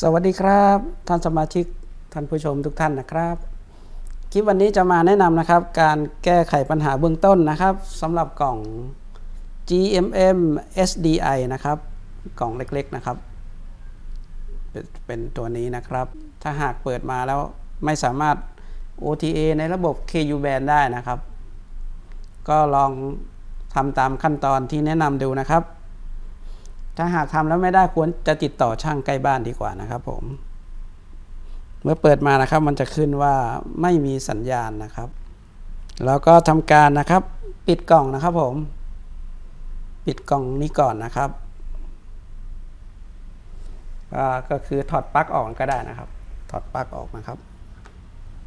สวัสดีครับ ท่านสมาชิกท่านผู้ชมทุกท่านนะครับ คลิปวันนี้จะมาแนะนำนะครับ การแก้ไขปัญหาเบื้องต้นนะครับสำหรับกล่อง GMM SDI นะครับ กล่องเล็กๆนะครับ เป็นตัวนี้นะครับ ถ้าหากเปิดมาแล้วไม่สามารถ OTA ในระบบ KU band ได้นะครับ ก็ลองทำตามขั้นตอนที่แนะนำดูนะครับ ถ้าหากทำแล้วไม่ได้ควรจะติดต่อช่างใกล้บ้านดีกว่านะครับผม เมื่อเปิดมานะครับ มันจะขึ้นว่าไม่มีสัญญาณนะครับ แล้วก็ทำการนะครับ ปิดกล่องนะครับผม ปิดกล่องนี้ก่อนนะครับ ก็ก็คือถอดปลั๊กออกก็ได้นะครับ ถอดปลั๊กออกนะครับ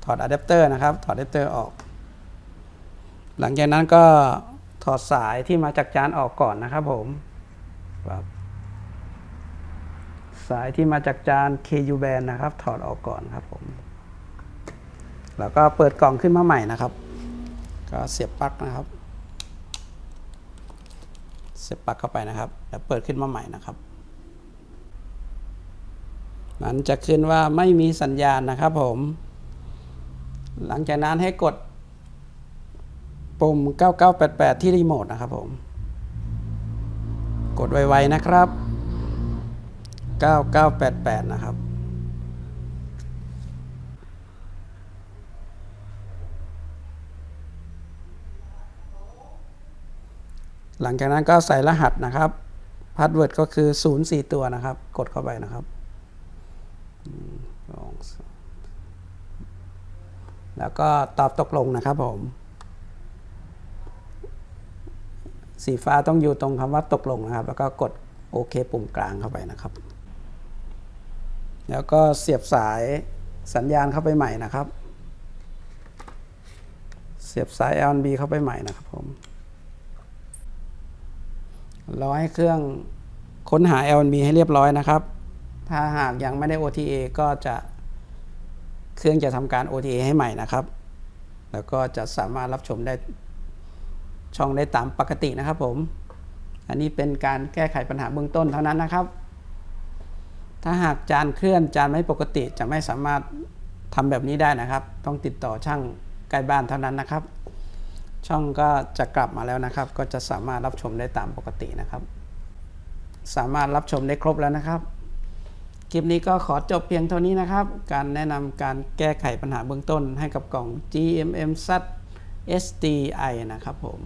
ถอดอะแดปเตอร์นะครับ ถอดอะแดปเตอร์ออก หลังจากนั้นก็ถอดสายที่มาจากจานออกก่อนนะครับผมครับ สายที่มาจากจาน KU band นะครับ ถอดออกก่อนครับผม แล้วก็เปิดกล่องขึ้นมาใหม่นะครับ ก็เสียบปลั๊กนะครับ เสียบปลั๊กเข้าไปนะครับ แล้วเปิดขึ้นมาใหม่นะครับ มันจะขึ้นว่าไม่มีสัญญาณนะครับผม หลังจากนั้นให้กดปุ่ม 9988 ที่รีโมทนะครับผม กดไวๆนะครับ 9988 นะครับ หลังจากนั้นก็ใส่รหัสนะครับพาสเวิร์ดก็คือ 0 4 ตัวนะครับ กดเข้าไปนะครับ แล้วก็ตอบตกลงนะครับผม สีฟ้าต้องอยู่ตรงคำว่าตกลงนะครับ แล้วก็กดโอเคปุ่มกลางเข้าไปนะครับ แล้วก็เสียบสายสัญญาณเข้าไปใหม่นะครับ เสียบสาย L&B เข้าไปใหม่นะครับผมรอให้เครื่องค้นหา L&B ให้เรียบร้อยนะครับ ถ้าหากยังไม่ได้ OTA ก็จะเครื่องจะทำการ OTA ให้ใหม่นะครับ แล้วก็จะสามารถรับชมได้ช่องได้ตามปกตินะครับผม อันนี้เป็นการแก้ไขปัญหาเบื้องต้นเท่านั้นนะครับ ถ้าหากจานเคลื่อนจานไม่ปกติจะไม่สามารถทำแบบนี้ได้นะครับ ต้องติดต่อช่างใกล้บ้านเท่านั้นนะครับ ช่องก็จะกลับมาแล้วนะครับ ก็จะสามารถรับชมได้ตามปกตินะครับ สามารถรับชมได้ครบแล้วนะครับ คลิปนี้ก็ขอจบเพียงเท่านี้นะครับ การแนะนำการแก้ไขปัญหาเบื้องต้นให้กับกล่อง GMM Z SDI นะครับผม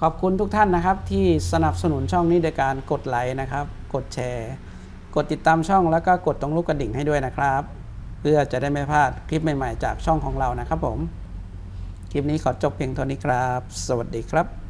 ขอบคุณทุกท่านนะครับที่สนับสนุนช่องนี้โดยการกดไลค์นะครับ กดแชร์ กดติดตามช่องแล้วก็กดตรงลูกกระดิ่งให้ด้วยนะครับ เพื่อจะได้ไม่พลาดคลิปใหม่ ๆ จากช่องของเรานะครับผม คลิปนี้ขอจบเพียงเท่านี้ครับ สวัสดีครับ